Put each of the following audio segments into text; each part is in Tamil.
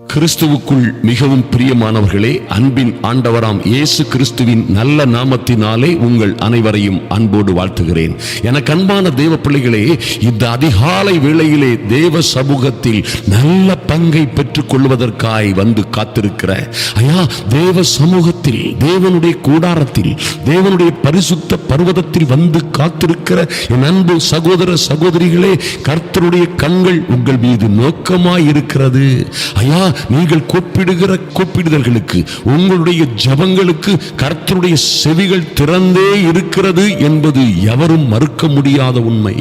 கிறிஸ்துவுக்குள் மிகவும் பிரியமானவர்களே அன்பின் ஆண்டவராம் இயேசு கிறிஸ்துவின் நல்ல நாமத்தினாலே உங்கள் அனைவரையும் அன்போடு வாழ்த்துகிறேன். எனக்கு அன்பான தேவ பிள்ளைகளே இந்த அதிகாலை வேளையிலே தேவ சமூகத்தில் நல்ல பங்கை பெற்றுக் கொள்வதற்காய் வந்து காத்திருக்கிற ஐயா தேவ சமூகத்தில் தேவனுடைய கூடாரத்தில் தேவனுடைய பரிசுத்த பர்வதத்தில் வந்து காத்திருக்கிற என் அன்பு சகோதர சகோதரிகளே கர்த்தருடைய கண்கள் உங்கள் மீது நோக்கமாய் இருக்கிறது ஐயா நீங்கள் கூப்பிடுகிற கூப்பிடுதல்களுக்கு உங்களுடைய ஜபங்களுக்கு கர்த்தருடைய செவிகள் திறந்தே இருக்கிறது என்பது எவரும் மறுக்க முடியாத உண்மை.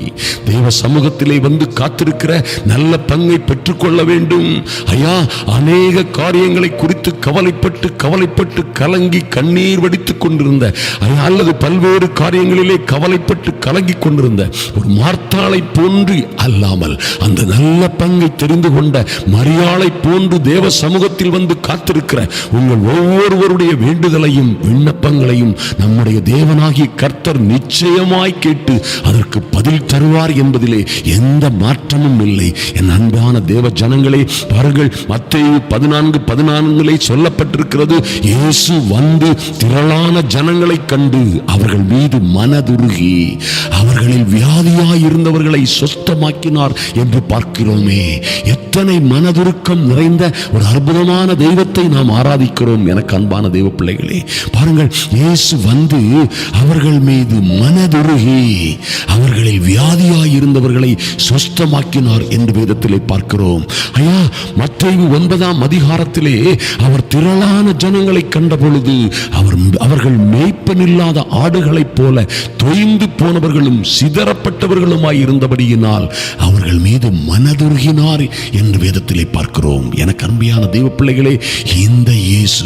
தேவ சமூகத்திலே வந்து காத்திருக்கிற நல்ல பங்கை பெற்றுக்கொள்ள வேண்டும். ஐயா அநேக காரியங்களை குறித்து கவலைப்பட்டு கவலைப்பட்டு கலங்கி கண்ணீர் வடித்துக் கொண்டிருந்த ஐயா அல்லது பல்வேறு காரியங்களிலே கவலைப்பட்டு கலங்கி கொண்டிருந்த ஒரு மார்த்தாளை போன்று அல்லாமல் அந்த நல்ல பங்கை தெரிந்து கொண்ட மரியாளை போன்று தேவ சமூகத்தில் வந்து காத்திருக்கிற உங்கள் ஒவ்வொருவருடைய வேண்டுதலையும் விண்ணப்பங்களையும் நம்முடைய தேவனாகிய கர்த்தர் நிச்சயமாய் கேட்டு அதற்கு பதில் தருவார் என்பதிலே எந்த மாற்றமும் இல்லை. என் அன்பான தேவ ஜனங்களே பாருங்கள் மத்திய பதினான்கு பதினான்கிலே சொல்லப்பட்டிருக்கிறது இயேசு வந்து திரளான ஜனங்களை கண்டு அவர்கள் மீது மனதுருகி அவர்களில் வியாதியாய் இருந்தவர்களை சொஸ்தமாக்கினார் என்று பார்க்கிறோமே. எத்தனை மனதுருக்கம் நிறைந்த ஒரு அற்புதமான தெய்வத்தை நாம் ஆராதிக்கிறோம் எனக்கு அன்பான தெய்வ பிள்ளைகளே பாருங்கள் இயேசு வந்து அவர்கள் மீது மனதுருகி அவர்களை வியாதியாய் இருந்தவர்களை சொஸ்தமாக்கினார் என்று வேதத்திலே பார்க்கிறோம். ஐயா மற்ற ஒன்பதாம் அதிகாரத்திலே அவர் திரளான ஜனங்களை கண்ட பொழுது அவர் அவர்கள் மேய்ப்பனில்லாத ஆடுகளைப் போல தொய்ந்து போனவர்களும் சிதறப்பட்டவர்களுமாய் இருந்தபடியினால் அவர்கள் மீது மனதுருகினார் என்று வேதத்திலே பார்க்கிறோம் எனக்கு அன்பியான தெய்வ பிள்ளைகளே இந்த இயேசு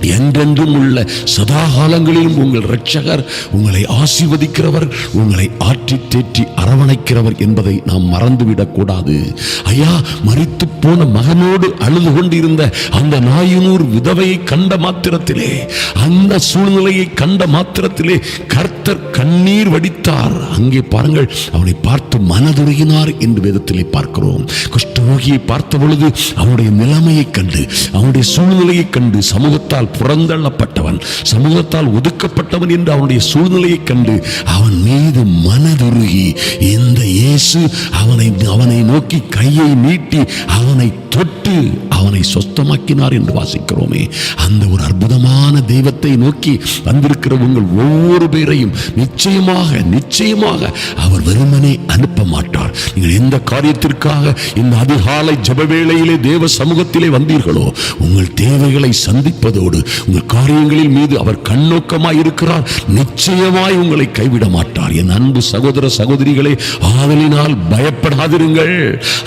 என்றென்றும் உள்ள சதா காலங்களிலும் உங்கள் இரட்சகர் உங்களை ஆசிர்வதிக்கிறவர் உங்களை ஆற்றி தேற்றி அரவணைக்கிறவர் என்பதை நாம் மறந்துவிடக்கூடாது. ஐயா மறித்து போன மகனோடு அழுது கொண்டிருந்த அந்த நாயினூர் விதவையை கண்ட மாத்திரத்திலே அந்த சூழ்நிலையை கண்ட மாத்திரத்திலே கர்த்தர் கண்ணீர் வடித்தார். அங்கே பாருங்கள் அவனை பார்த்து மனதுருகினார் என்று வேதத்திலே பார்க்கிறோம். குஷ்டரோகியை பார்த்த பொழுது அவனுடைய நிலைமையை கண்டு அவனுடைய சூழ்நிலையை கண்டு சமூகத்தால் புறந்தள்ளப்பட்டவன் சமூகத்தால் ஒதுக்கப்பட்டவன் என்று அவனுடைய சூழ்நிலையை கண்டு அவன் மீது மனதுருகி இந்த இயேசு அவனை அவனை நோக்கி கையை நீட்டி அவனை தொட்டு அவனை சொஸ்தமாக்கினார் என்று வாசிக்கிறோமே. அந்த ஒரு அற்புதமான தெய்வத்தை நோக்கி வந்திருக்கிற உங்கள் ஒவ்வொரு பேரையும் நிச்சயமாக நிச்சயமாக அவர் வெறுமனே அனுப்ப மாட்டார். நீங்கள் எந்த காரியத்திற்காக இந்த அதிகாலை ஜபவேளையிலே தேவ சமூகத்திலே வந்தீர்களோ உங்கள் தேவைகளை சந்திப்பதோடு உங்கள் காரியங்களின் மீது அவர் கண்ணோக்கமாய் இருக்கிறார் நிச்சயமாய் உங்களை கைவிட மாட்டார். என் அன்பு சகோதர சகோதரிகளே ஆதலினால் பயப்படாதிருங்கள்.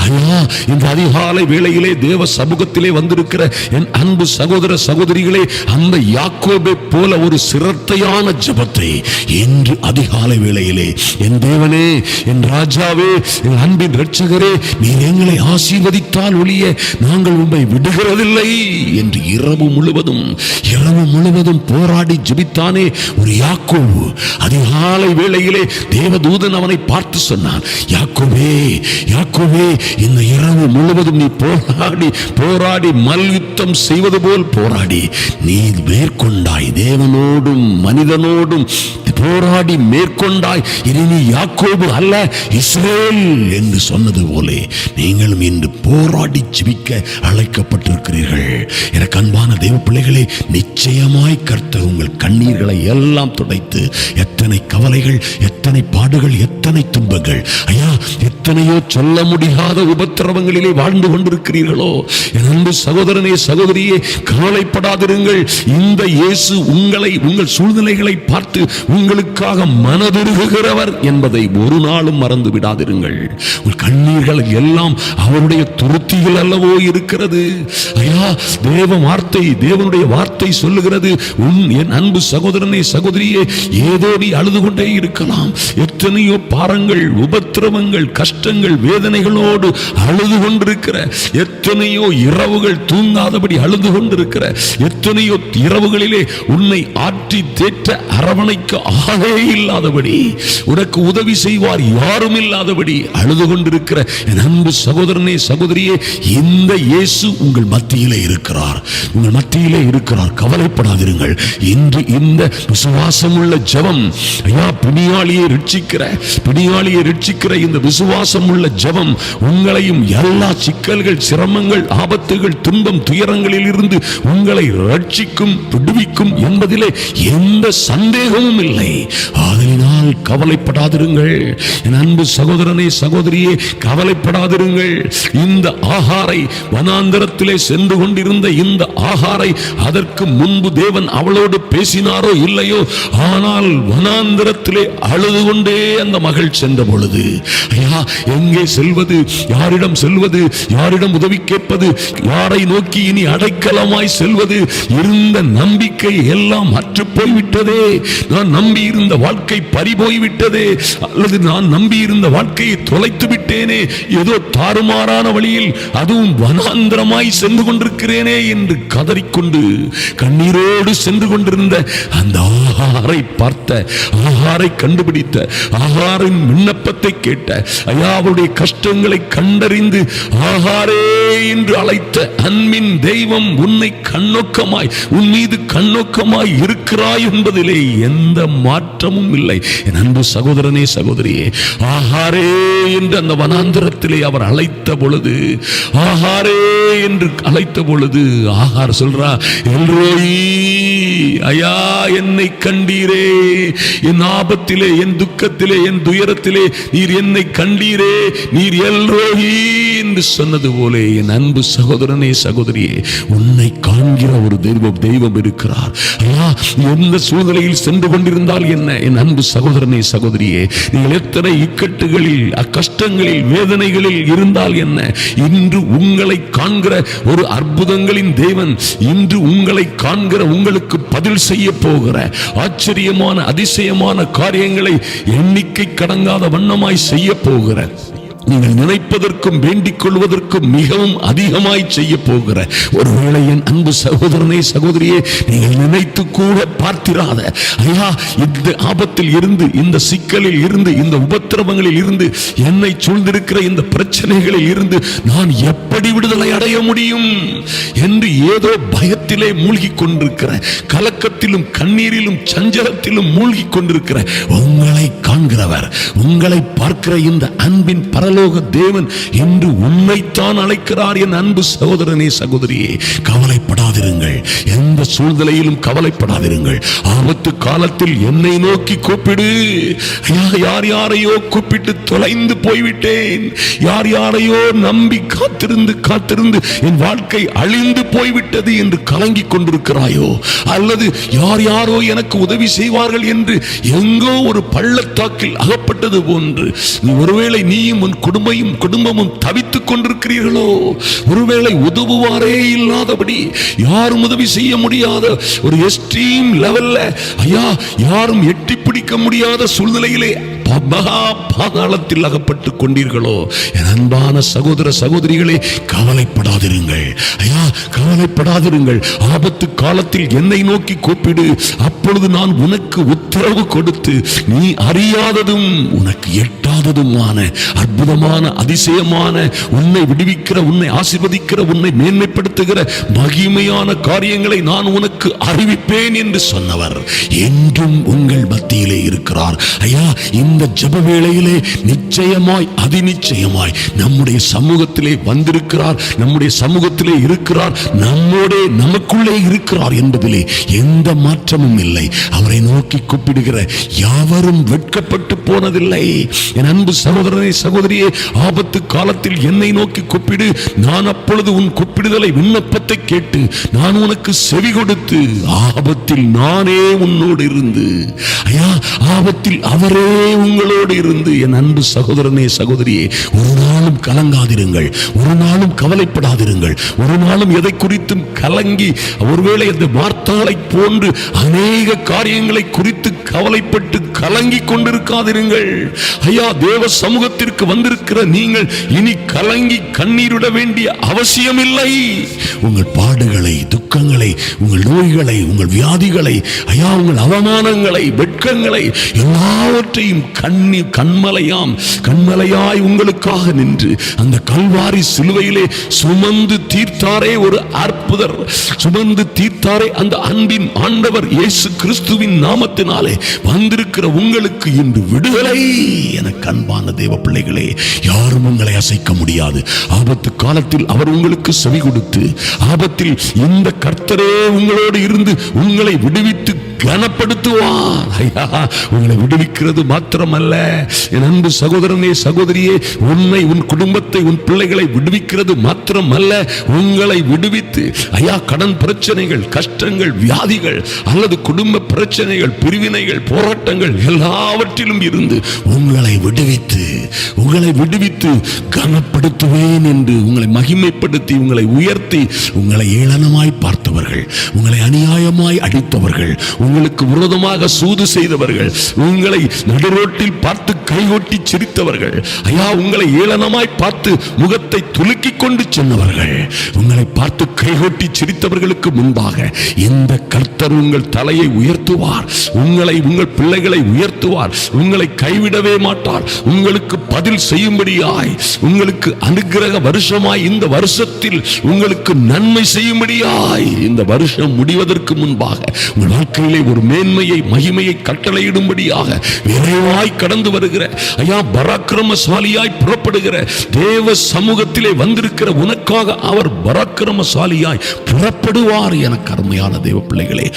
ஐயா இந்த அதிகாலை வேளையிலே தேவ சமூகத்திலே வந்திருக்கிற என் அன்பு சகோதர சகோதரிகளே அந்த யாக்கோபை போல ஒரு சிரத்தையான ஜபத்தை இன்று அதிகாலை வேளையிலே என் தேவனே என் ராஜாவே என் அன்பின் ரட்சகரே நீர் எங்களை ஆசீர்வதித்தால் ஒழிய நாங்கள் உண்மை விடுகிறதில்லை என்று இரவு முழுவதும் இரவு முழுவதும் போராடி ஜெபித்தானே ஒரு யாக்கோபு. அதிகாலை வேளையிலே தேவதூதன் அவனை பார்த்து சொன்னான் யாக்கோவே யாக்கோவே இந்த இரவு முழுவதும் நீ போராடி போராடி மல்யுத்தம் செய்வது போல் போராடி நீ மேற்கொண்டாய் தேவனோடும் மனிதனோடும் போராடி மேற்கொண்டாய். இனி நீ யாக்கோபு அல்ல இஸ்ரேல் என்று சொன்னது போலே நீங்களும் இன்று போராடி ஜிபிக்க அழைக்கப்பட்டிருக்கிறீர்கள். எனக்கு அன்பான தெய்வ பிள்ளைகளே நிச்சயமாய் கர்த்தர் உங்கள் கண்ணீர்களை எல்லாம் துடைத்து எத்தனை கவலைகள் எத்தனை பாடுகள் எத்தனை துன்பங்கள். ஐயா எத்தனையோ சொல்ல முடியாத உபத்திரவங்களிலே வாழ்ந்து கொண்டிருக்கிறீர்களோ. என் அன்பு சகோதரனே சகோதரியே கவலைப்படாதிருங்கள். இந்த இயேசு உங்களை உங்கள் சூழ்நிலைகளை பார்த்து உங்கள் உங்களுக்காக மனதிருகுகிறவர் என்பதை ஒரு நாளும் மறந்து விடாதிருங்கள். உங்கள் கண்ணீர்கள் எல்லாம் அவருடைய துருத்திகள் அல்லவோ இருக்கிறது. ஐயா தேவ வார்த்தை தேவனுடைய வார்த்தை சொல்லுகிறது. உன் என் அன்பு சகோதரனை சகோதரியே ஏதோ நீ அழுது கொண்டே இருக்கலாம். எத்தனையோ பாரங்கள் உபத்திரவங்கள் கஷ்டங்கள் வேதனைகளோடு அழுது கொண்டிருக்கிற எத்தனையோ இரவுகள் தூங்காதபடி அழுது கொண்டிருக்கிற எத்தனையோ இரவுகளிலே உன்னை ஆற்றி தேற்ற அரவணைக்க ஆளே இல்லாதபடி உனக்கு உதவி செய்வார் யாரும் இல்லாதபடி அழுது கொண்டிருக்கிற என் அன்பு சகோதரனே சகோதரியே இந்த இயேசு உங்கள் மத்தியிலே இருக்கிறார். உங்கள் மத்தியிலே இருக்கிறார். கவலைப்படாதிருங்கள். இன்று இந்த விசுவாசம் உள்ள ஜெபம் ஐயா பிணியாளியை ரட்சிக்கிற பிணியாளியை ரட்சிக்கிற இந்த விசுவாசம் உள்ள ஜபம் உங்களையும் எல்லா சிக்கல்கள் சிரமங்கள் ஆபத்துகள் துன்பம் துயரங்களில் இருந்து உங்களை ரட்சிக்கும் விடுவிக்கும் என்பதிலே எந்த சந்தேகமும் இல்லை. ஆதலினால் கவலைப்படாதிருங்கள். என் அன்பு சகோதரனே சகோதரியே கவலைப்படாதிருங்கள். இந்த ஆகாரை வனாந்தரத்திலே சென்று கொண்டிருந்த இந்த ஆகாரை அதற்கு முன்பு தேவன் அவளோடு பேசினாரோ இல்லையோ? ஆனால் வனாந்தரத்திலே அழுது கொண்டே அந்த மகள் சென்ற பொழுது ஐயா எங்கே செல்வது? யாரிடம் செல்வது? யாரிடம் உதவி கேட்பது? யாரை நோக்கி இனி அடைக்கலமாய் செல்வது? இருந்த நம்பிக்கை எல்லாம் அற்று போய்விட்டதே. நான் நம்பி நம்பியிருந்த வாழ்க்கை பறிபோய்விட்டதே அல்லது நான் நம்பியிருந்த வாழ்க்கையை தொலைத்து விட்டேனே ஏதோ தாறுமாறான வழியில் அதுவும் வனாந்திரமாய் சென்று கொண்டிருக்கிறேனே என்று கதறிக்கொண்டு கண்ணீரோடு சென்று கொண்டிருந்த அந்த ஆகாரை பார்த்த ஆகாரை கண்டுபிடித்த ஆகாரின் விண்ணப்பத்தை கேட்ட ஐயா அவருடைய கஷ்டங்களை கண்டறிந்து ஆகாரே என்று அழைத்த அன்பின் தெய்வம் உன்னை கண்ணோக்கமாய் உன் மீது கண்ணோக்கமாய் இருக்கிறாய் என்பதிலே எந்த மாற்றமும் இல்லை. என் அன்பு சகோதரனே சகோதரியே ஆஹாரே என்று அந்த வனாந்திரத்திலே அவர் அழைத்த பொழுது ஆஹாரே என்று அழைத்த பொழுது ஆஹார் சொல்றா எல்ரோயி ஐயா என்னை கண்டீரே. என் ஆபத்திலே என் துக்கத்திலே என் துயரத்திலே நீர் என்னை கண்டீரே. நீர் எல்ரோஹி என்று சொன்னது போலே என் அன்பு சகோதரனே சகோதரியே உன்னை காண்கிற ஒரு தெய்வம் தெய்வம் இருக்கிறார். ஐயா எந்த சூழ்நிலையில் சென்று கொண்டிருந்த என்றால் என்ன? என் அன்பு சகோதரனை சகோதரியே நீங்கள் எத்தனை இக்கட்டுகளில் அக்கஷ்டங்களில் வேதனைகளில் இருந்தால் என்ன? இன்று உங்களை காண்கிற ஒரு அற்புதங்களின் தேவன் இன்று உங்களை காண்கிற உங்களுக்கு பதில் செய்ய போகிற ஆச்சரியமான அதிசயமான காரியங்களை எண்ணிக்கை கடங்காத வண்ணமாய் செய்ய போகிற நீங்கள் நினைப்பதற்கும் வேண்டிக் கொள்வதற்கும் மிகவும் அதிகமாய் செய்ய போகிற ஒருவேளை என் அன்பு சகோதரனே சகோதரியே நீங்கள் நினைத்து கூட பார்த்திராத ஐயா இந்த ஆபத்தில் இருந்து இந்த சிக்கலில் இருந்து இந்த உபத்திரவங்களில் இருந்து என்னை சூழ்ந்திருக்கிற இந்த பிரச்சனைகளில் இருந்து நான் எப்படி விடுதலை அடைய முடியும் என்று ஏதோ பயத்திலே மூழ்கி கொண்டிருக்கிற கலக்கத்திலும் கண்ணீரிலும் சஞ்சலத்திலும் மூழ்கி கொண்டிருக்கிற உங்களை காண்கிறவர் உங்களை பார்க்கிற இந்த அன்பின் பரலோக தேவன் என்று உன்னைத்தான் அழைக்கிறார் என் அன்பு சகோதரனே சகோதரியே. கவலைப்படாதிருங்கள். எந்த சூழ்நிலையிலும் கவலைப்படாதிருங்கள். ஆபத்து காலத்தில் என்னை நோக்கி கூப்பிடு. யார் யாரையோ கூப்பிட்டு தொலைந்து போய்விட்டேன். யார் யாரையோ நம்பி காத்திருந்து காத்திருந்து என் வாழ்க்கை அழிந்து போய்விட்டது என்று கலங்கிக் கொண்டிருக்கிறாயோ? அல்லது யார் யாரோ எனக்கு உதவி செய்வார்கள் என்று எங்கோ ஒரு பள்ளத்தாக்கில் அகப்பட்டது போன்று. ஒருவேளை நீயும் உன் குடும்பமும் குடும்பமும் தவித்துக் கொண்டிருக்கிறீர்களோ? ஒருவேளை உதவுவாரே இல்லாதபடி யாரும் உதவி செய்ய முடியாத ஒரு எஸ்ட்ரீம் லெவல்ல ஐயா யாரும் எட்டி பிடிக்க முடியாத சூழ்நிலையிலே மகா பாதாளத்தில் அகப்பட்டுக் கொண்டீர்களோ? என் அன்பான சகோதர சகோதரிகளே கவலைப்படாதிருங்கள். ஐயா கவலைப்படாதிருங்கள். ஆபத்து காலத்தில் என்னை நோக்கி கூப்பிடு. அப்பொழுது நான் உனக்கு உத்தரவு கொடுத்து நீ அறியாததும் உனக்கு எட்டாததுமான அற்புதமான அதிசயமான உன்னை விடுவிக்கிற உன்னை ஆசிர்வதிக்கிற உன்னை மேன்மைப்படுத்துகிற மகிமையான காரியங்களை நான் உனக்கு அறிவிப்பேன் என்று சொன்னவர். என்றும் உங்கள் மத்தியிலே இருக்கிறார். ஐயா இந்த இந்த ஜப வேளையிலே நிச்சயமாய் அதிநிச்சயமாய் நம்முடைய சமூகத்திலே வந்திருக்கிறார் நம்முடைய சமூகத்திலே இருக்கிறார் நம்மோடே நமக்குள்ளே இருக்கிறார் என்பதிலே எந்த மாற்றமும் இல்லை. அவரை நோக்கி கூப்பிடுகிற யாவரும் வெட்கப்பட்டு போனதில்லை. என் அன்பு சகோதரனை சகோதரியே ஆபத்து காலத்தில் என்னை நோக்கி கூப்பிடு. நான் அப்பொழுது உன் கூப்பிடுதலை விண்ணப்பத்தை கேட்டு நான் உனக்கு செவி கொடுத்து ஆபத்தில் நானே உன்னோடு இருந்து. ஐயா ஆபத்தில் அவரே உன் உங்களோடு இருந்து என் அன்பு சகோதரனே சகோதரியே ஒரு நாளும் கலங்காதிருங்கள். ஒரு நாளும் கவலைப்படாதிருங்கள். ஒரு நாளும் எதை குறித்தும் கலங்கி ஒருவேளை அந்த வார்த்தாளை போன்று அநேக காரியங்களை குறித்து கவலைப்பட்டு கலங்கி கொண்டிருக்காதிருங்கள். ஐயா தேவ சமூகத்திற்கு வந்திருக்கிற நீங்கள் இனி கலங்கி கண்ணீரிட வேண்டிய அவசியம் இல்லை உங்கள் பாடுகளை துக்கங்களை உங்கள் நோய்களை உங்கள் வியாதிகளை ஐயா உங்கள் அவமானங்களை வெட்கங்களை எல்லாவற்றையும் கண்ணி கண்மலையாம் கண்மலையாய் உங்களுக்காக நின்று அந்த கல்வாரி சிலுவையிலே சுமந்து தீர்த்தாரே ஒரு அற்புதர். சுமந்து தீர்த்தாரே அந்த அன்பின் ஆண்டவர் இயேசு கிறிஸ்துவின் நாமத்தினாலே வந்திருக்கிற உங்களுக்கு இன்று விடுதலை என கண்பான தேவ பிள்ளைகளே யாரும் உங்களை அசைக்க முடியாது. ஆபத்து காலத்தில் அவர் உங்களுக்கு செவி கொடுத்து ஆபத்தில் இந்த கர்த்தரே உங்களோடு இருந்து உங்களை விடுவித்து கனப்படுத்துவார் ஐயா உங்களை விடுவிக்கிறது மாத்திரமல்ல. என் அன்பு சகோதரனே சகோதரியே உன்னை உன் குடும்பத்தை உன் பிள்ளைகளை விடுவிக்கிறது மாத்திரமல்ல. உங்களை விடுவித்து ஐயா கடன் பிரச்சனைகள் கஷ்டங்கள் வியாதிகள் அல்லது குடும்ப பிரச்சனைகள் பிரிவினைகள் போராட்டங்கள் எல்லாவற்றிலும் இருந்து உங்களை விடுவித்து உங்களை விடுவித்து கனப்படுத்துவேன் என்று உங்களை மகிமைப்படுத்தி உங்களை உயர்த்தி உங்களை ஏளனமாய் பார்த்தவர்கள் உங்களை அநியாயமாய் அடித்தவர்கள் உங்களுக்கு விரோதமாக சூது செய்தவர்கள் உங்களை நடுரோட்டில் பார்த்து கைகொட்டி சிரித்தவர்கள் ஐயா உங்களை ஏளனமாய் பார்த்து முகத்தை துலுக்கிக் கொண்டு சென்றவர்கள் உங்களை பார்த்து கைகொட்டி சிரித்தவர்களுக்கு முன்பாக இந்த கர்த்தர் உங்கள் தலையை உயர்த்துவார் உங்களை உங்கள் பிள்ளைகளை உயர்த்துவார் உங்களை கைவிடவே மாட்டார் உங்களுக்கு பதில் செய்யும்படியாய் உங்களுக்கு அனுக்கிரக வருஷமாய் இந்த வருஷத்தில் உங்களுக்கு நன்மை செய்யும்படியாய் இந்த வருஷம் முடிவதற்கு முன்பாக உங்கள் வாழ்க்கையிலே ஒரு மேன்மையை மகிமையை கட்டளையிடும்படியாக விரைவாய் கடந்து வருகிற ஐயா பராக்கிரமசாலியாய் புறப்படுகிற தேவ சமூகத்திலே வந்திருக்கிற உனக்காக அவர் பராக்கிரமசாலியாய் புறப்படுவார் என கருமையான தேவ பிள்ளைகளே.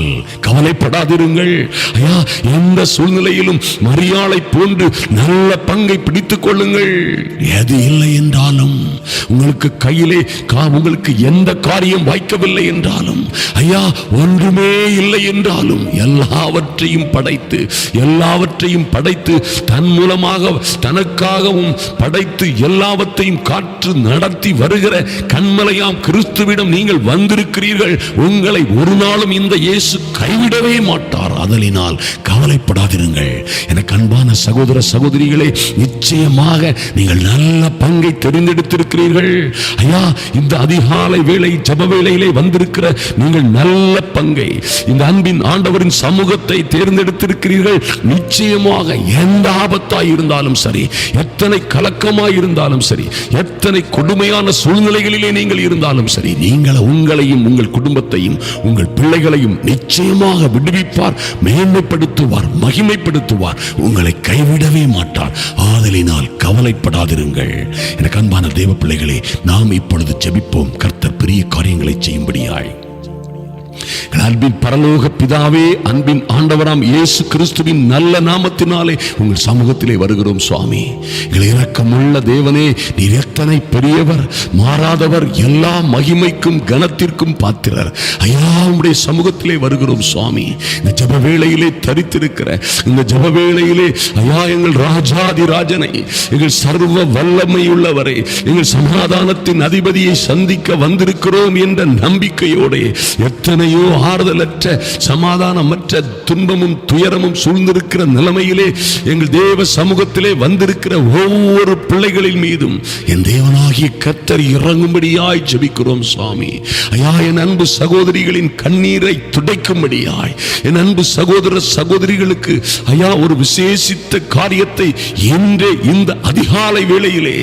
ஆதலினால் கவலைப்படாதிருங்கள். ஐயா எந்த சூழ்நிலையிலும் மரியாளை போன்று நல்ல பங்கை பிடித்துக் கொள்ளுங்கள். எது இல்லை என்றாலும் உங்களுக்கு கையிலே உங்களுக்கு எந்த காரியம் வாய்க்கவில்லை என்றாலும் ஐயா ஒன்றுமே இல்லை என்றாலும் எல்லாவற்றையும் படைத்து எல்லாவற்றையும் படைத்து தன் மூலமாக தனக்காகவும் படைத்து எல்லாவற்றையும் காற்று நடத்தி வருகிற கண்மலையாம் கிறிஸ்துவிடம் நீங்கள் வந்திருக்கிறீர்கள். உங்களை ஒரு நாளும் இந்த இயேசு கைவிடவே மாட்டார். அதலினால் கவலைப்படாதிருங்கள். எனக்கு அன்பான சகோதர சகோதரிகளே நிச்சயமாக நீங்கள் நல்ல பங்கை தெரிந்தெடுத்திருக்கிறீர்கள். ஐயா இந்த அதிகாலை வேளை ஜப வேளையிலே வந்திருக்கிற நீங்கள் நல்ல பங்கை. இந்த அன்பின் ஆண்டவரின் சமூகத்தை தேர்ந்தெடுத்திருக்கிறீர்கள். நிச்சயமாக எந்த ஆபத்தாய் இருந்தாலும் சரி எத்தனை கலக்கமாய் இருந்தாலும் சரி எத்தனை கொடுமையான சூழ்நிலைகளிலே நீங்கள் இருந்தாலும் சரி நீங்கள் உங்களையும் உங்கள் குடும்பத்தையும் உங்கள் பிள்ளைகளையும் நிச்சயமாக விடுவிப்பார் மேன்மைப்படுத்துவார் மகிமைப்படுத்துவார். உங்களை கைவிடவே மாட்டார். ஆதலினால் கவலைப்படாதிருங்கள். எனக்கு அன்பான தேவ பிள்ளைகளே நாம் இப்பொழுது ஜெபிப்போம். கர்த்தர் பெரிய காரியங்களை செய்யும்படியாய். அன்பின் பரலோக பிதாவே அன்பின் ஆண்டவராம் இயேசு கிறிஸ்துவின் நல்ல நாமத்தினாலே உங்கள் சமூகத்திலே வருகிறோம் சுவாமி. எங்கள் இரக்கமுள்ள தேவனே நீர் எத்தனை பெரியவர் மாறாதவர் எல்லா மகிமைக்கும் கனத்திற்கும் பாத்திரர். ஐயா உடைய சமூகத்திலே வருகிறோம் சுவாமி. இந்த ஜப வேளையிலே தரித்திருக்கிற இந்த ஜப வேளையிலே ஐயா எங்கள் ராஜாதி ராஜனை எங்கள் சர்வ வல்லமை உள்ளவரை எங்கள் சமாதானத்தின் அதிபதியை சந்திக்க வந்திருக்கிறோம் என்ற நம்பிக்கையோட எத்தனை எத்தனையோ ஆறுதலற்ற சமாதானமற்ற துன்பமும் துயரமும் சூழ்ந்திருக்கிற நிலைமையிலே எங்கள் தேவ சமூகத்திலே வந்திருக்கிற ஒவ்வொரு பிள்ளைகளின் மீதும் என் தேவனாகிய கத்தர் இறங்கும்படியாய் ஜபிக்கிறோம் சுவாமி. ஐயா என் அன்பு சகோதரிகளின் கண்ணீரை துடைக்கும்படியாய் என் அன்பு சகோதர சகோதரிகளுக்கு ஐயா ஒரு விசேஷித்த காரியத்தை இன்றே இந்த அதிகாலை வேளையிலே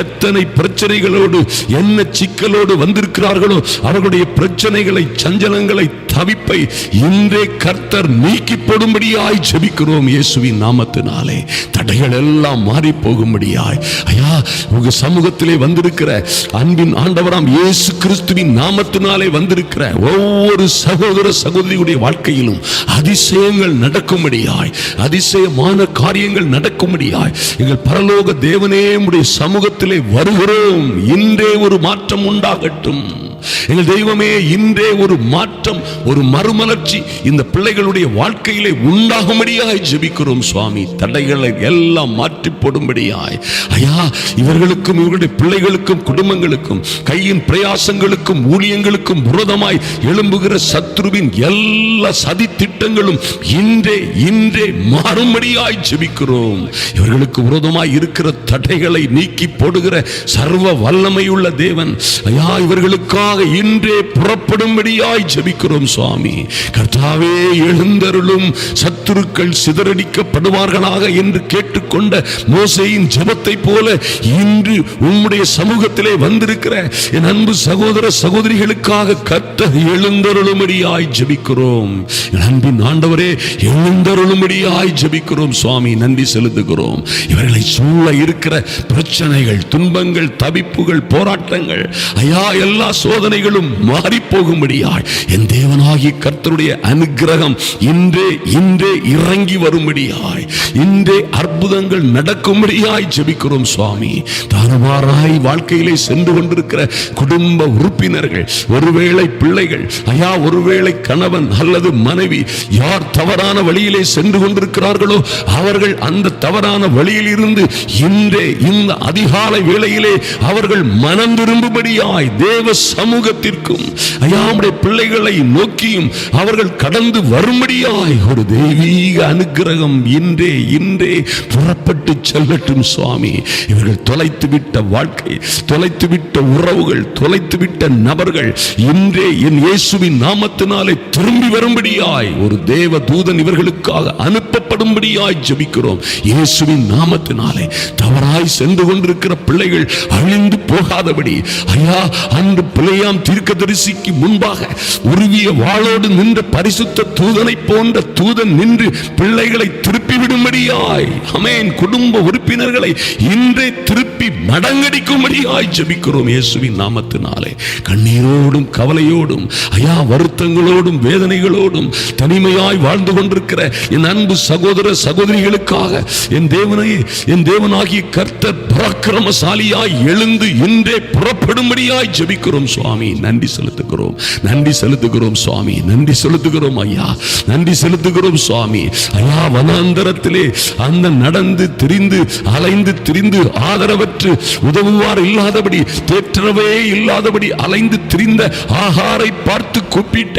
எத்தனை பிரச்சனைகளோடு என்ன சிக்கலோடு வந்திருக்கிறார்களோ அவர்களுடைய பிரச்சனைகளை சஞ்சலங்கள் தவிப்பை இன்றே கர்த்தர் நீக்கி போடும்படியாய் ஜெபிக்கிறோம் இயேசுவின் நாமத்தினாலே. தடைகள் எல்லாம் மாறி போகும்படியாய். ஐயா உங்க சமூகத்திலே வந்திருக்கிற அன்பின் ஆண்டவராம் இயேசு கிறிஸ்துவின் நாமத்தினாலே வந்திருக்கிற ஒவ்வொரு சகோதர சகோதரியுடைய வாழ்க்கையிலும் அதிசயங்கள் நடக்கும்படியாய் அதிசயமான காரியங்கள் நடக்கும்படியாய் எங்கள் பரலோக தேவனே உடைய சமூகத்திலே வருகிறோம். இன்றே ஒரு மாற்றம் உண்டாகட்டும். எங்கள் தெய்வமே இன்றே ஒரு மாற்றம் ஒரு மறுமலர்ச்சி இந்த பிள்ளைகளுடைய வாழ்க்கையிலே உண்டாகும்படியாய் ஜெபிக்கிறோம் சுவாமி. தடைகளை எல்லாம் மாற்றி போடும்படியாய். ஐயா இவர்களுக்கும் இவர்களுடைய பிள்ளைகளுக்கும் குடும்பங்களுக்கும் கையின் பிரயாசங்களுக்கும் ஊழியங்களுக்கும் விரோதமாய் எழும்புகிற சத்ருவின் எல்லா சதி திட்டங்களும் இன்றே இன்றே மாறும்படியாய் ஜெபிக்கிறோம். இவர்களுக்கு விரோதமாய் இருக்கிற தடைகளை நீக்கி போடுகிற சர்வ வல்லமையுள்ள தேவன். ஐயா இவர்களுக்காக இன்றே புறப்படும்படியாய் ஜபிக்கிறோம் சுவாமி. கர்த்தாவே எழுந்தருளும் சத்துருக்கள் சிதறடிக்கப்படுவார்களாக என்று கேட்டுக்கொண்ட மோசையின் ஜபத்தை போல இன்று உம்முடைய சமூகத்திலே வந்திருக்கிற என் அன்பு சகோதர சகோதரிகளுக்காக கத்த எழுந்தருளும்படியாய் ஜெபிக்கிறோம். என் அன்பின் ஆண்டவரே எழுந்தருளும்படியாய் ஜெபிக்கிறோம் சுவாமி. நன்றி செலுத்துகிறோம். இவர்களை சூழ இருக்கிற பிரச்சனைகள் துன்பங்கள் தவிப்புகள் போராட்டங்கள் ஐயா எல்லா சோதனைகளும் மாறி போகும்படியாய் என் தேவனாகி கர்த்தருடைய அனுகிரகம் இன்றே இன்றே இறங்கி வரும்படியாய் இன்றே அற்புதங்கள் நடக்கும்படியாய் ஜெபிக்கிறோம் சுவாமி. தாறுமாறாய் வாழ்க்கையிலே சென்று கொண்டிருக்கிற குடும்ப உறுப்பினர்கள் ஒருவேளை பிள்ளைகள் ஐயா ஒருவேளை கணவன் அல்லது மனைவி யார் தவறான வழியிலே சென்று கொண்டிருக்கிறார்களோ அவர்கள் அந்த தவறான வழியில் இருந்து இன்றே இந்த அதிகாலை வேளையிலே அவர்கள் மனம் திரும்பும்படியாய் தேவ சமூக சமூகத்திற்கும் ஐயாவுடைய பிள்ளைகளை நோக்கியும் அவர்கள் கடந்து வரும்படியாய் ஒரு தெய்வீக அனுகிரகம் இன்றே இன்றே புறப்பட்டு செல்லட்டும் சுவாமி. இவர்கள் தொலைத்து விட்ட வாழ்க்கை தொலைத்து விட்ட உறவுகள் தொலைத்து விட்ட நபர்கள் இன்றே என் இயேசுவின் நாமத்தினாலே திரும்பி வரும்படியாய் ஒரு தேவ தூதன் இவர்களுக்காக அனுப்பப்படும்படியாய் ஜபிக்கிறோம். இயேசுவின் நாமத்தினாலே தவறாய் சென்று கொண்டிருக்கிற பிள்ளைகள் அழிந்து போகாதபடி ஐயா அன்று பிள்ளையாம் தீர்க்கதரிசிக்கு முன்பாக உருவிய வாளோடு நின்ற பரிசுத்த தூதனை போன்ற தூதன் நின்று பிள்ளைகளை திருப்பி விடும்படியாய் அமேன் குடும்ப உறுப்பினர்களை இன்றே திருப்பி மடங்கடிக்கும்படியாய் ஜபிக்கிறோம் இயேசுவின் நாமத்தினாலே. கண்ணீரோடும் கவலையோடும் ஐயா வருத்தங்களோடும் வேதனைகளோடும் தனிமையாய் வாழ்ந்து கொண்டிருக்கிற என் அன்பு சகோதர சகோதரிகளுக்காக என் தேவனை என் தேவனாகிய கர்த்தர் பராக்கிரமசாலியாய் எழுந்து இன்றே புறப்படும்படியாய் ஜபிக்கிறோம் சுவாமி. நன்றி செலுத்துகிறோம். நன்றி செலுத்துகிறோம் சுவாமி. நன்றி செலுத்துகிறோம் ஐயா. நன்றி செலுத்துகிறோம் சுவாமி. ஐயா வனாந்தரத்திலே அந்த நடந்து திரிந்து அலைந்து திரிந்து ஆதரவற்று உதவுவார் இல்லாதபடி தேற்றவே இல்லாதபடி அலைந்து திரிந்த ஆகாரை பார்த்து கூப்பிட்ட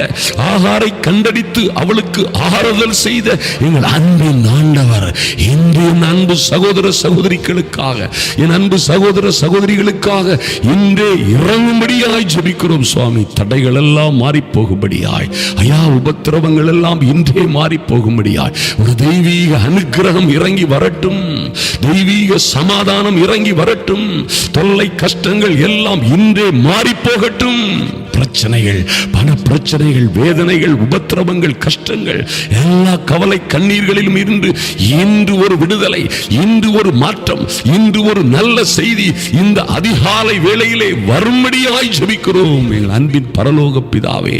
ஆகாரை கண்டடித்து அவளுக்கு ஆறுதல் செய்த எங்கள் அன்பின் ஆண்டவர் இன்று என் அன்பு சகோதர சகோதரிகளுக்காக என் அன்பு சகோதர சகோதரிகளுக்காக இன்றே இறங்கும்படியாய் ஜபிக்கிறோம் சுவாமி. தடைகள் எல்லாம் மாறி போகும்படியாய் ஐயா உபத்திரவங்கள் எல்லாம் இன்றே மாறி போகும்படியாய் ஒரு தெய்வீக அனுக்கிரகம் இறங்கி வரட்டும். தெய்வீக சமாதானம் இறங்கி வரட்டும். தொல்லை கஷ்டங்கள் எல்லாம் இன்றே மாறி போகட்டும். பிரச்சனைகள் பண பிரச்சனைகள் வேதனைகள் உபத்திரவங்கள் கஷ்டங்கள் எல்லா கவலை கண்ணீர்களிலும் இருந்து இன்று ஒரு விடுதலை இன்று ஒரு மாற்றம் இன்று ஒரு நல்ல செய்தி இந்த அதிகாலை வேளையிலே வரும்படியாய் ஜபிக்கிறோம். எங்கள் அன்பின் பரலோக பிதாவே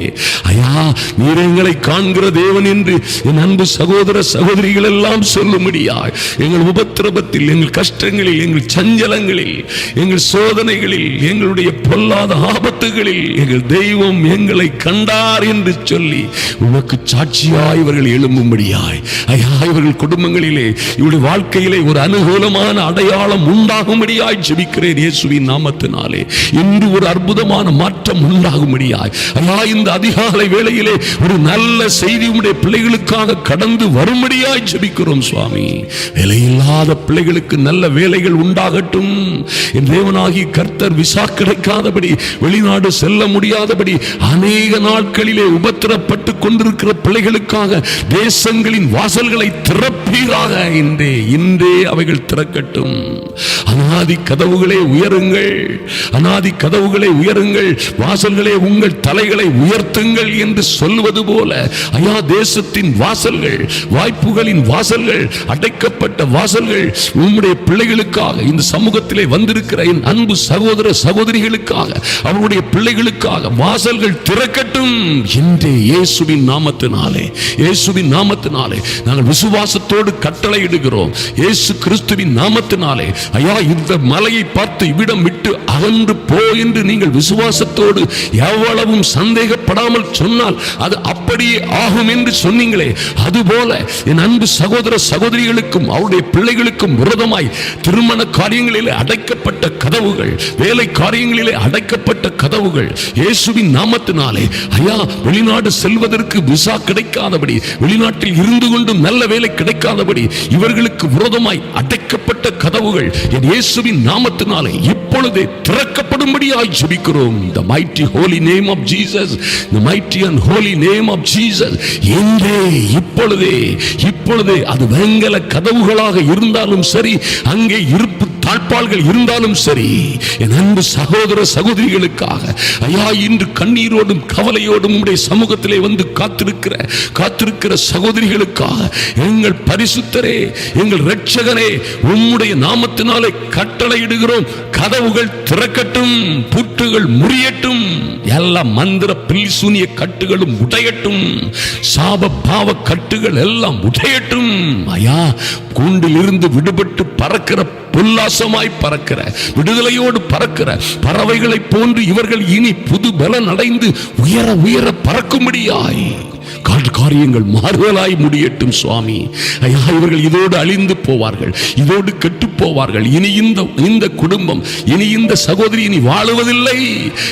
ஐயா நீர் எங்களை காண்கிற தேவன் என்று என் அன்பு சகோதர சகோதரிகள் எல்லாம் சொல்லும்படியாய் எங்கள் உபத்திரவத்தில் எங்கள் கஷ்டங்களில் எங்கள் சஞ்சலங்களில் எங்கள் சோதனைகளில் எங்களுடைய பொல்லாத ஆபத்துகளில் எங்கள் தெய்வம் எங்களை கண்டார் என்று சொல்லி உனக்கு சாட்சியாய் இவர்கள் எழும்பும்படியாய். ஐயா இவர்கள் குடும்பங்களிலே இவருடைய வாழ்க்கையிலே ஒரு அனுகூலமான அடையாளம் உண்டாகும்படியாய் ஜெபிக்கிறேன் இயேசுவின் நாமத்தினாலே. இன்று ஒரு அற்புதமான மாற்றம் உண்டாகும்படியாய். ஐயா இந்த அதிகாலை வேளையிலே ஒரு நல்ல செய்தி உடைய பிள்ளைகளுக்காக கடந்து வரும்படியாய் ஜெபிக்கிறோம் சுவாமி. வேலையில்லாத பிள்ளைகளுக்கு நல்ல வேலைகள் உண்டாகட்டும். என் தேவனாகி கர்த்தர் விசா கிடைக்காதபடி வெளிநாடு செல்ல முடியாதபடி அநேக நாட்களிலே உபத்திரப்பட்டு கொண்டிருக்கிற பிள்ளைகளுக்காக தேசங்களின் வாசல்களை திறப்பீராக. இன்றே இன்றே அவைகள் திறக்கட்டும். அனாதி கதவுகளே உயருங்கள். அனாதி கதவுகளை உயருங்கள். வாசல்களே உங்கள் தலைகளை உயர்த்துங்கள் என்று சொல்வது போல ஐயா தேசத்தின் வாசல்கள் வாய்ப்புகளின் வாசல்கள் அடைக்கப்பட்ட வாசல்கள் உங்களுடைய பிள்ளைகளுக்காக இந்த சமூகத்திலே வந்திருக்கிற என் அன்பு சகோதர சகோதரிகளுக்காக அவருடைய பிள்ளைகளுக்காக வாசல்கள் திறக்கட்டும். என்றே இயேசுவின் நாமத்தினாலே இயேசுவின் நாமத்தினாலே நாங்கள் விசுவாசத்தோடு கட்டளை இடுகிறோம் இயேசு கிறிஸ்துவின் நாமத்தினாலே ஐயா இந்த மலையை பார்த்து இவ்விடம் விட்டு அகன்று போ என்று நீங்கள் விசுவாசத்தோடு எவ்வளவும் சந்தேகப்படாமல் சொன்னால் அது அப்படியே ஆகும் என்று சொன்னீங்களே. அதுபோல என் அன்பு சகோதர சகோதரிகளுக்கும் அவருடைய பிள்ளைகளுக்கும் விரோதமாய் திருமண காரியங்களிலே அடைக்கப்பட்ட கதவுகள் வேலை காரியங்களிலே அடைக்கப்பட்ட கதவுகள் இயேசுவின் நாமத்தினாலே ஐயா வெளிநாடு செல்வதற்கு விசா கிடைக்காதபடி வெளிநாட்டில் இருந்து கொண்டும் நல்ல வேலை கிடைக்காதபடி இவர்களுக்கு விரோதமாய் அடைக்கப்பட்ட கதவுகள் என் இயேசுவின் நாமத்தினாலே இப்பொழுதே திறக்கப்படும்படியாய் ஜெபிக்கிறோம். The mighty holy name of Jesus the mighty and holy name of Jesus எங்கே இப்பொழுதே இப்பொழுதே. அது வெங்கல கதவுகளாக இருந்தாலும் சரி அங்கே இருப்பு தாழ்பாள்கள் இருந்தாலும் சரி என் அன்பு சகோதர சகோதரிகளுக்காக ஐயா இன்று கண்ணீரோடும் கவலையோடும் உடைய சமூகத்திலே வந்து காத்திருக்கிற காத்திருக்கிற சகோதரிகளுக்காக எங்கள் பரிசுத்தரே எங்கள் ரட்சகரே உம்முடைய நாமத்தினாலே கட்டளையிடுகிறோம். கதவுகள் திறக்கட்டும் புற்றுகள் முறியட்டும் எல்லா மந்திர பில்சூனிய கட்டுகளும் உடையட்டும் சாப பாவ கட்டுகள் எல்லாம் உடையட்டும். ஐயா கூண்டில் இருந்து விடுபட்டு பறக்கிற உல்லாசமாய் பறக்கிற விடுதலையோடு பறக்கிற பறவைகளைப் போன்று இவர்கள் இனி புது பலன் அடைந்து உயர உயர பறக்கும்படியாய். காரியங்கள் மாறுதலாய் முடியட்டும் சுவாமி. ஐயா இவர்கள் இதோடு அழிந்து போவார்கள் இதோடு கெட்டு போவார்கள். இனி இந்த இந்த குடும்பம் இனி இந்த சகோதரி இனி வாழுவதில்லை.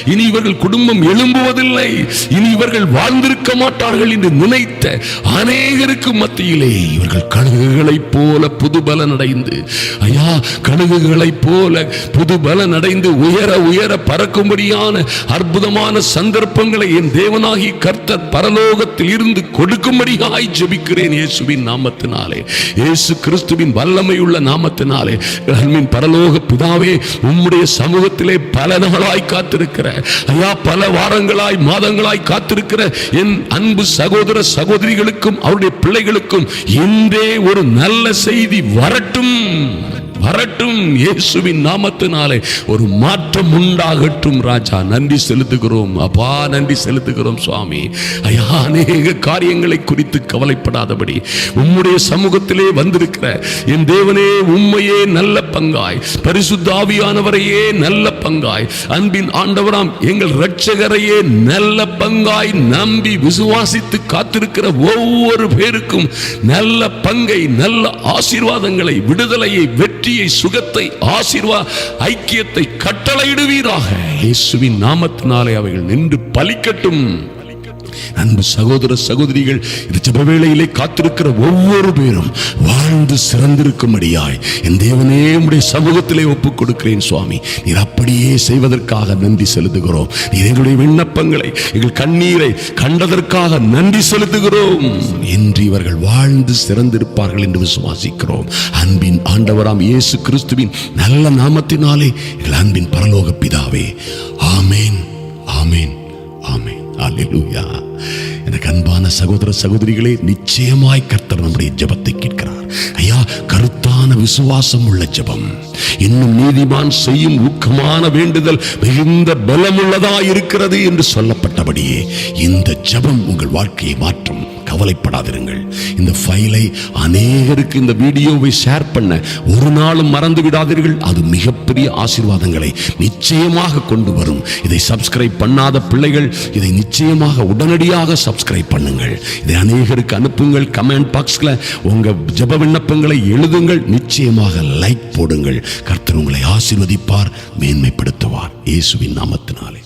இனி இவர்கள் குடும்பம் எழும்புவதில்லை. இனி இவர்கள் வாழ்ந்திருக்க மாட்டார்கள் என்று நினைத்த அநேகருக்கு மத்தியிலே இவர்கள் கழுகுகளைப் போல புதுபலன் அடைந்து ஐயா கழுகுகளைப் போல புதுபலன் அடைந்து உயர உயர பறக்கும்படியான அற்புதமான சந்தர்ப்பங்களை என் தேவனாகி கர்த்தர் பரலோகத்தில் இரு இருந்து கொடுக்கும்படியாய் ஜெபிக்கிறேன் இயேசுவின் நாமத்தினாலே. இயேசு கிறிஸ்துவின் வல்லமை உள்ள நாமத்தினாலே. அன்பின் பரலோக பிதாவே உம்முடைய சமூகத்திலே பல நாளாய் காத்திருக்கிற ஐயா பல வாரங்களாய் மாதங்களாய் காத்திருக்கிற என் அன்பு சகோதர சகோதரிகளுக்கும் அவருடைய பிள்ளைகளுக்கும் இன்றே ஒரு நல்ல செய்தி வரட்டும். வரட்டும் இயேசுவின் நாமத்தினாலே. ஒரு மாற்றம் உண்டாகட்டும் ராஜா. நன்றி செலுத்துகிறோம். அப்பா நன்றி செலுத்துகிறோம் சுவாமி. ஐயா அநேக காரியங்களை குறித்து கவலைப்படாதபடி உம்முடைய சமூகத்திலே வந்திருக்கிற என் தேவனே உண்மையே நல்ல பங்காய். பரிசுத்தாவியானவரையே நல்ல பங்காய். அன்பின் ஆண்டவராம் எங்கள் இரட்சகரையே நல்ல பங்காய் நம்பி விசுவாசித்து காத்திருக்கிற ஒவ்வொரு பேருக்கும் நல்ல பங்கை நல்ல ஆசீர்வாதங்களை விடுதலையை வெற்றி நிம்மதியை சுகத்தை ஆசீர்வா ஐக்கியத்தை கட்டளையிடுவீராக. இயேசுவின் நாமத்தினாலே அவைகள் நின்று பலிக்கட்டும். அன்பு சகோதர சகோதரிகள் இந்த வேளையிலே காத்திருக்கிற ஒவ்வொரு பேரும் வாழ்ந்து சிறந்திருக்கும்படியாய் என் தேவனே உடைய சமூகத்திலே ஒப்புக் கொடுக்கிறேன் சுவாமி. நீர் அப்படியே செய்வதற்காக நன்றி செலுத்துகிறோம். நீர் எங்களுடைய விண்ணப்பங்களை எங்கள் கண்ணீரை கண்டதற்காக நன்றி செலுத்துகிறோம். என்று இவர்கள் வாழ்ந்து சிறந்திருப்பார்கள் என்று விசுவாசிக்கிறோம். அன்பின் ஆண்டவராம் இயேசு கிறிஸ்துவின் நல்ல நாமத்தினாலே எங்கள் அன்பின் பரலோக பிதாவே. ஆமேன். ஆமேன். ஆமேன் எனக்கு அன்பான சகோதர சகோதரிகளே நிச்சயமாய் கர்த்தர் நம்முடைய ஜபத்தை கேட்கிறார். ஐயா கருத்தான விசுவாசம் உள்ள ஜெபம். இன்னும் நீதிமான் செய்யும் ஊக்கமான வேண்டுதல் மிகுந்த பலமுள்ளதா இருக்கிறது என்று சொல்லப்பட்டபடியே இந்த ஜெபம் உங்கள் வாழ்க்கையை மாற்றும். கவலைப்படாதிருங்கள். இந்த ஃபைலை அநேகருக்கு இந்த வீடியோவை ஷேர் பண்ண ஒரு நாளும் மறந்து விடாதீர்கள் அது மிகப்பெரிய ஆசீர்வாதங்களை நிச்சயமாக கொண்டு வரும். இதை சப்ஸ்கிரைப் பண்ணாத பிள்ளைகள் இதை நிச்சயமாக உடனடியாக சப்ஸ்கிரைப் பண்ணுங்கள். இதை அநேகருக்கு அனுப்புங்கள். கமெண்ட் பாக்ஸில் உங்கள் ஜெப விண்ணப்பங்களை எழுதுங்கள். நிச்சயமாக லைக் போடுங்கள். கர்த்தர் உங்களை ஆசீர்வதிப்பார் மேன்மைப்படுத்துவார். இயேசுவின் நாமத்தினாலே.